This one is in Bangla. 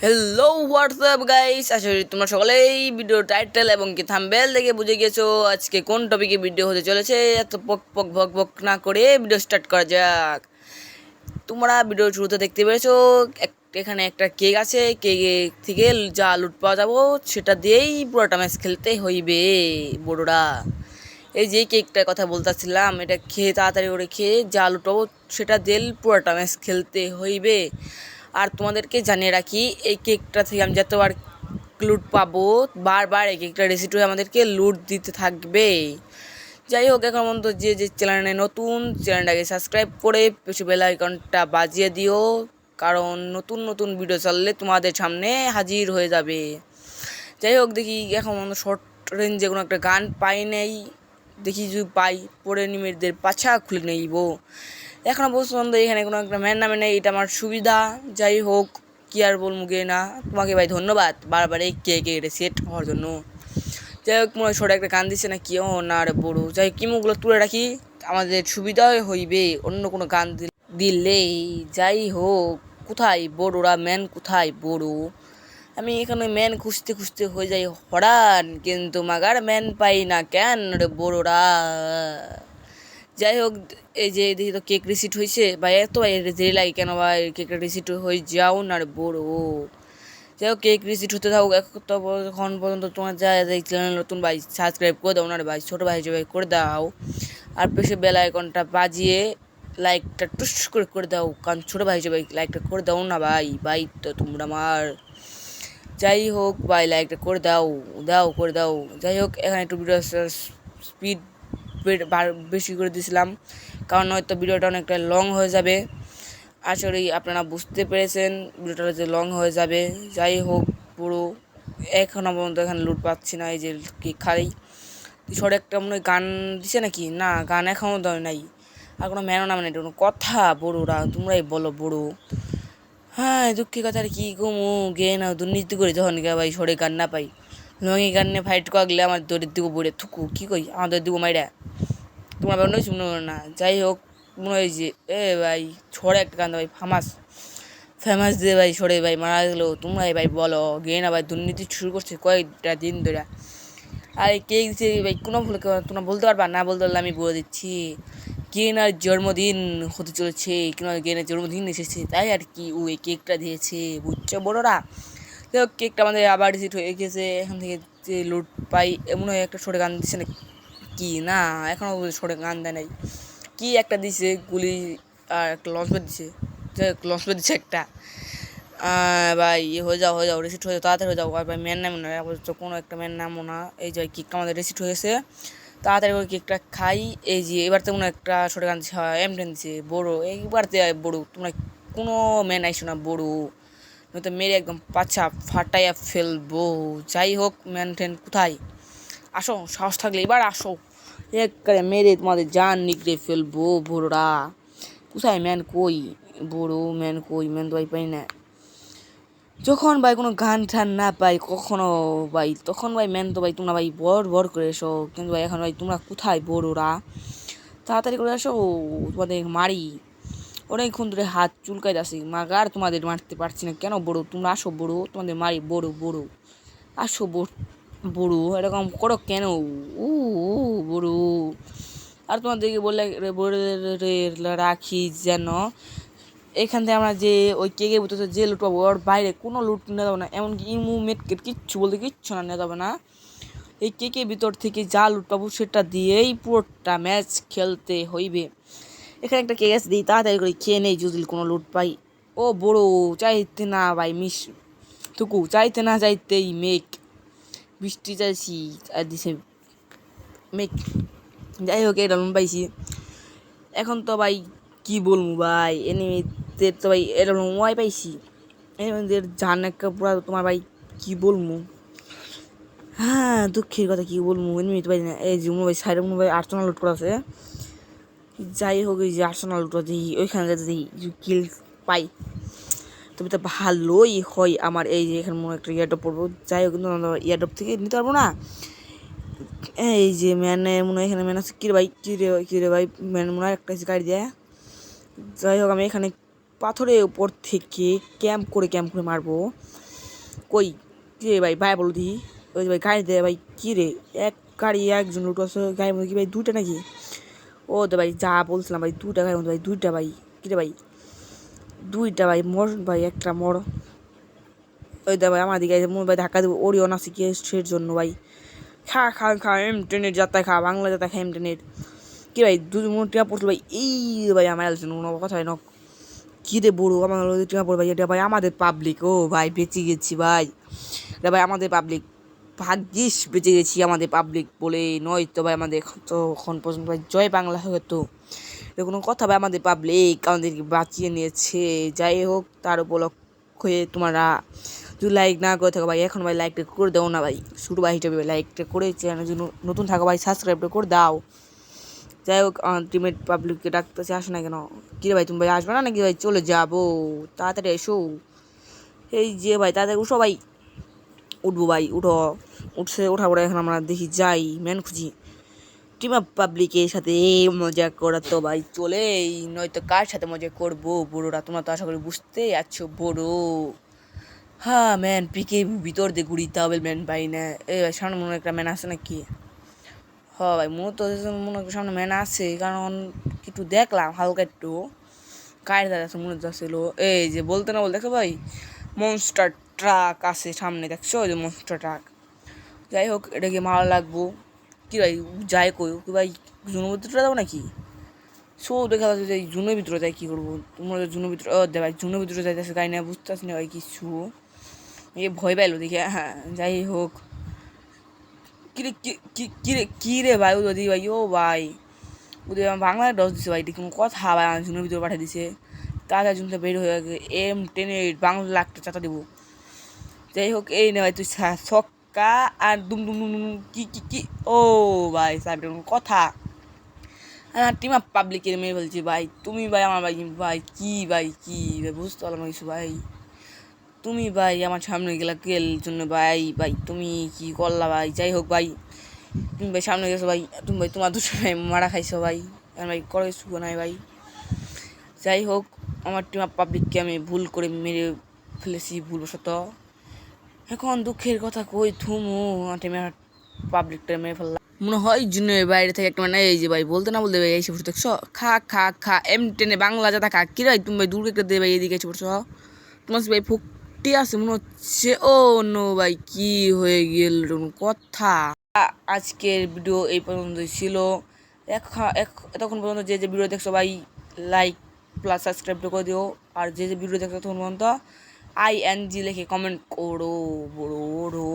হ্যালো হোয়াটসঅ্যাপ গাইস আশা করি তোমরা সকলেই ভিডিও টাইটেল এবং কি থাম্বেল দেখে বুঝে গেছো। আজকে কোন টপিকে ভিডিও হতে চলেছে? এত পক পক ভক ভক না করে ভিডিও স্টার্ট করা যাক। তোমরা ভিডিও শুরুতে দেখতে পেরেছ এখানে একটা কেক আছে। কেক থেকে যা লুট পাওয়া যাব, সেটা দিয়েই পুরোটা ম্যাচ খেলতে হইবে, বড়োরা। এই যে কেকটার কথা বলতেছিলাম, এটা খেয়ে তাড়াতাড়ি করে খেয়ে যা লুট পাবো, সেটা দিয়ে পুরোটা ম্যাচ খেলতে হইবে। আর তোমাদেরকে জানিয়ে রাখি, এই কেকটা থেকে আমি যতবার লুট পাবো, বারবার এই কেকটা রেসিপি আমাদেরকে লুট দিতে থাকবে। যাই হোক, এখন পর্যন্ত যে যে চ্যানেলে নতুন চ্যানেলটাকে সাবস্ক্রাইব করে পেছু বেল আইকনটা বাজিয়ে দিও, কারণ নতুন নতুন ভিডিও চললে তোমাদের সামনে হাজির হয়ে যাবে। যাই হোক, দেখি এখন শর্ট রেঞ্জে কোনো একটা গান পাই নেই, দেখি যদি পাই, পরে নিমেরদের পাছা খুলে নেইব। এখনও পর্যন্ত এখানে কোনো একটা ম্যান নামে নেই, এটা আমার সুবিধা। যাই হোক, কি আর বল গে না। তোমাকে ভাই ধন্যবাদ বারবার এই কে কে এটা সেট হওয়ার জন্য। যাই হোক, মনে ছোটো একটা গান দিচ্ছে না কি ও না রে বড়ো। যাই হোক কিমুগুলো তুলে রাখি। আমাদের সুবিধা হইবে, অন্য কোনো গান দিল- দিলেই। যাই হোক, কোথায় বড়োরা? ম্যান কোথায় বড়ো? আমি এখানে ম্যান খুঁজতে খুঁজতে হয়ে যাই, হরান। কিন্তু মাগার ম্যান পাই না কেন রে বড়োরা? যাই হোক, এই যে দেখি তো কেক রিসিট হয়েছে বা এত দেরি লাগে কেন ভাই? কেকটা রিসিট হয়ে যাও না রে বড়ো। যাই হোক কেক রিসিট হতে থাকুক, এখন পর্যন্ত তোমার যা চ্যানেল নতুন ভাই সাবস্ক্রাইব করে দাও না রে ভাই। ছোটো ভাই হিসেবে করে দাও। আর পেশে বেল আইকনটা বাজিয়ে লাইকটা টুস করে করে দাও। কারণ ছোটো ভাই হিসেবে লাইকটা করে দাও না ভাই। ভাই তো তোমরা আমার। যাই হোক, ভাই লাইকটা করে দাও দাও, করে দাও। যাই হোক, এখানে একটু ভিডিও স্পিড বেশি করে দিয়েছিলাম কারণ হয়তো ভিডিওটা অনেকটা লং হয়ে যাবে। আশা করি আপনারা বুঝতে পেরেছেন ভিডিওটা যে লং হয়ে যাবে। যাই হোক, পুরো এখনও পর্যন্ত এখানে লুট পাচ্ছি না, এই যে কি খালি। শর্ট একটা মনে গান দিছে নাকি? না, গান এখনও দেয় নাই। আর কোনো ম্যানও নামে নাই কোনো কথা, বড়োরা, তোমরাই বলো, বড়ো। হ্যাঁ দুঃখের কথা আর কি গমু গে না দুর্নীতি করে যখন ভাই সরে গান না পাই। লঙি গান নিয়ে ফাইট করলে আমার দৌড়ের দিকে বড়ে থুকু, কী কই? আমাদের দিকে মাইরা। তোমার ব্যাপার নয় শুনো না। যাই হোক, মনে হয় যে, এ ভাই, ছড়ে একটা গান ভাই ফেমাস ফেমাস দিয়ে ভাই সরে ভাই, মারা গেলো। তোমরাই ভাই বলো গে না ভাই দুর্নীতি শুরু করছে কয়েকটা দিন ধরে। আর কেক দিচ্ছে ভাই? কোনো ভুল তোমরা বলতে পারবা? না বলতে পারলে আমি বলে দিচ্ছি। কেনার জন্মদিন হতে চলেছে। কেন কেনার জন্মদিন এসেছে। তাই আর কি ও এই কেকটা দিয়েছে। বুঝছ বড়োরা? যাই কেকটা আমাদের আবার রিসিট হয়ে গেছে। এখান থেকে যে লুট পাই, এমন হয় একটা সরে গান দিচ্ছে না কি না এখনও সরে গান দেয় নাই। কি একটা দিছে, গুলি আর একটা লঞ্চ প্যাড দিছে। লঞ্চ প্যাড দিচ্ছে একটা। ভাই হয়ে যাও হয়ে যাও রিসিট হয়ে যাও, তাড়াতাড়ি হয়ে যাও। ভাই ম্যান নামে না আপাতত কোনো একটা ম্যান নামও না। এই যে কেকটা আমাদের রিসিট হয়ে গেছে। তাড়াতাড়ি করে কেকটা খাই। এই যে, এবার তো হয় একটা ছোটো গান দিচ্ছে এম টেন দিচ্ছে বড়ো। এইবার তে, বড়ো, তোমরা কোনো ম্যান আইসো না, বড়ো। নয়তো মেরে একদম পাছা ফাটাইয়া ফেলব। যাই হোক, ম্যান টেন কোথায়? আসো, সাহস থাকলে এবার আসো। একবারে মেরে তোমাদের জান নিগড়ে ফেলব, বড়োরা। কোথায় ম্যান কই? বড়ো ম্যান কই? ম্যান তো পাই না। যখন ভাই কোনো গান টান না পাই, কখনো ভাই, তখন ভাই ম্যান তো ভাই তোমরা ভাই বড় বড় করে এসো। কিন্তু ভাই এখন ভাই তোমরা কোথায় বড়োরা? তাড়াতাড়ি করে আসো, তোমাদের মারি। অনেকক্ষণ ধরে হাত চুলকাই আসি মাগার তোমাদের মারতে পারছি না। কেন বড়ো? তোমরা আসো বড়ো। তোমাদের মারি বড়ো বড়ো। আসো বড়ো। এরকম করো কেন? উ, বড়ো। আর তোমাদেরকে বললে বলে রাখি যেন এখান থেকে আমরা যে ওই কেকের ভিতরে যে লুট পাবো ওর বাইরে কোনো লুট নেওয়া যাবে না। এমনকি ইমু মেটকেট কিচ্ছু বলতে কিচ্ছু না নেওয়া যাবে না। এই কেকের ভিতর থেকে যা লুট পাবো সেটা দিয়েই পুরোটা ম্যাচ খেলতে হইবে। এখানে একটা কেস দিই, তাড়াতাড়ি করে খেয়ে নেই যদি কোনো লুট পাই। ও বড়, চাইতে না ভাই, মিস, টুকু, চাইতে না চাইতেই মেঘ বৃষ্টি চাইছি, আর দিছে মেঘ যাই হোক, এটা লোন পাইছি। এখন তো ভাই, কি বলব ভাই এনিমিদের তো ভাই এরকম ওয়াই পাইছি। এনিমিদের জান একটা পুরা, তোমার ভাই, কি বলব? হ্যাঁ দুঃখের কথা কি বলব এনিমি তো ভাই এই মনে ভাই সাইডে ভাই আটশো লুট করা আছে। যাই হোক, এই যে আটশো লুট দিই ওইখানে যাতে দিই কিল পাই তবে তো ভালোই হয় আমার এই যে এখানে মনে একটা ইয়ারডপ পড়ব। যাই হোক, কিন্তু ইয়ারডপ থেকে নিতে পারব না। এই যে ম্যানে মনে হয় এখানে ম্যান আছে। কিরে ভাই কিরে কিরে ভাই ম্যান মনে হয় একটা গাড়ি দেয়। যাই হোক, আমি এখানে পাথরের উপর থেকে ক্যাম্প করে ক্যাম্প করে মারবো। কই, কি রে ভাই ভাই বলো দি ওই ভাই, গাড়ি দে ভাই, কি রে, এক গাড়ি, একজন লুটো আছে। গাড়ির মধ্যে কি ভাই, দুইটা নাকি? ও তো ভাই যা বলছিলাম ভাই গাড়ির মধ্যে ভাই, দুইটা ভাই। কি রে ভাই? দুইটা ভাই মর ভাই, একটা মর ওই দা ভাই, আমার দিকে মোর ভাই, ধাক্কা দেবো। ওরিও না শিখিয়ে সের জন্য ভাই? খা খা খা এম ট্রেনের যাত্রায় খা, বাংলা যাত্রা খা এম ট্রেনের কি ভাই দু মন টিয়া পড়ছিল ভাই, এই ভাই, আমার আলোচনা কোনো কথা হয় না কি রে বড়ো, আমার টিয়া পড়ে ভাই, এটা ভাই আমাদের পাবলিক ও ভাই, বেঁচে গেছি ভাই। এটা ভাই আমাদের পাবলিক ভাগ্যিস বেঁচে গেছি আমাদের পাবলিক বলে নয় তো ভাই আমাদের তো এখন পর্যন্ত ভাই জয় বাংলা হতো। এটা কোনো কথা ভাই আমাদের পাবলিক আমাদেরকে বাঁচিয়ে নিয়েছে। যাই হোক, তার উপলক্ষে তোমরা যদি লাইক না করে থাকো ভাই, এখন ভাই লাইকটা করে দাও না ভাই। শুরু ভাই হিসেবে লাইকটা করে চ্যানেল যদি নতুন থাকো ভাই সাবস্ক্রাইবটা করে দাও। যাই হোক আলটিমেট পাবলিককে ডাকতেছে, আসো না কেন? কী রে ভাই, তুমি ভাই আসবে না নাকি ভাই? চলে যাব। তাড়াতাড়ি এসো। এই যে ভাই, তাড়াতাড়ি ভাই। উঠবো ভাই, উঠো। উঠছে ওঠা পরে এখন আমরা দেখি যাই ম্যান খুঁজি। টিম আপ পাবলিকের সাথে মজা করা তো ভাই চলেই, নয়তো কার সাথে মজা করব বড়োরা? তোমরা তো আশা করি বুঝতেই আছো বড়ো। হ্যাঁ ম্যান পিকে ভিতর দিয়ে ঘুরিতে হবে ম্যান ভাই না। এই ভাই, সামনে মনে হয় একটা ম্যান আছে নাকি? হ ভাই, মনে তো মনে হয় সামনে ম্যান আছে, কারণ একটু দেখলাম, হালকা একটু। কায়ের আছে মনে যাচ্ছিল এই যে বলতে না বল দেখো ভাই? মনস্টার ট্রাক আছে সামনে, দেখছ? ওই যে মনস্টার ট্রাক যাই হোক, এটাকে মারা লাগবো। কি ভাই যাই কই? কি ভাই, জুনের ভিতরে যাব নাকি? সো দেখা যাচ্ছে যে জুনের ভিতরে যাই, কী করব? তোমরা জুনের ভিতরে ও, দে ভাই, জুনের ভিতরে যাইতেছে গাই না বুঝতে পারছি না ভাই, কিছু। এ, ভয় পাইলো দেখে হ্যাঁ যাই হোক। কিরে কিরে কি রে ভাই যদি ভাই, ও ভাই। ওদের বাংলায় ডস দিছে ভাই কোনো কথা ভাই জুনের ভিতরে পাঠিয়ে দিছে। তাড়াতাড়ি জুনটা বের হয়ে গেছে এম টেনে বাংলা লাখটা চাটা দেবো। যাই হোক, এই নে ভাই, তুই ছক্কা আর দুম দুম দুম কি কি কি? ও ভাই, সাহেব কথা। আমার টিম আপ পাবলিকের মেয়ে বলছি ভাই। তুমি ভাই, আমার ভাই ভাই, কি ভাই কি ভাই, বুঝতে পারলাম কিছু ভাই। তুমি ভাই, আমার সামনে গেলা কেল জন্য ভাই ভাই, তুমি কি করলা ভাই? যাই হোক ভাই, তুমি ভাই সামনে গেছো ভাই, তুমি ভাই তোমার দুটো ভাই মারা খাইছো ভাই। আর ভাই, করে কিছু নাই ভাই। যাই হোক, আমার টিম আপ পাবলিককে আমি ভুল করে মেরে ফেলেছি ভুলবশত। এখন দুঃখের কথা কই থুমু? টিমে পাবলিকটা মেরে ফেললাম মনে হয় জুনের বাইরে থেকে একটা মানে এই যে ভাই বলতে না বলতে ভাই এসে পড়ছো দেখছ? খা খা খা, এম টেনে বাংলা যাতা খা কি ভাই, তুমি ভাই দূর একটা দে ভাই, এদিকে এসে পড়ছো? তোমার ভাই ফুকটি আছে, মনে হচ্ছে, ও নো ভাই, কি হয়ে গেল কথা। আজকের ভিডিও এই পর্যন্তই ছিল। এখ- এতক্ষণ পর্যন্ত যে যে ভিডিও দেখছ ভাই লাইক প্লাস সাবস্ক্রাইব করে দিও। আর যে যে ভিডিও দেখছ তখন পর্যন্ত আই এন জি লিখে কমেন্ট করো বড়ো।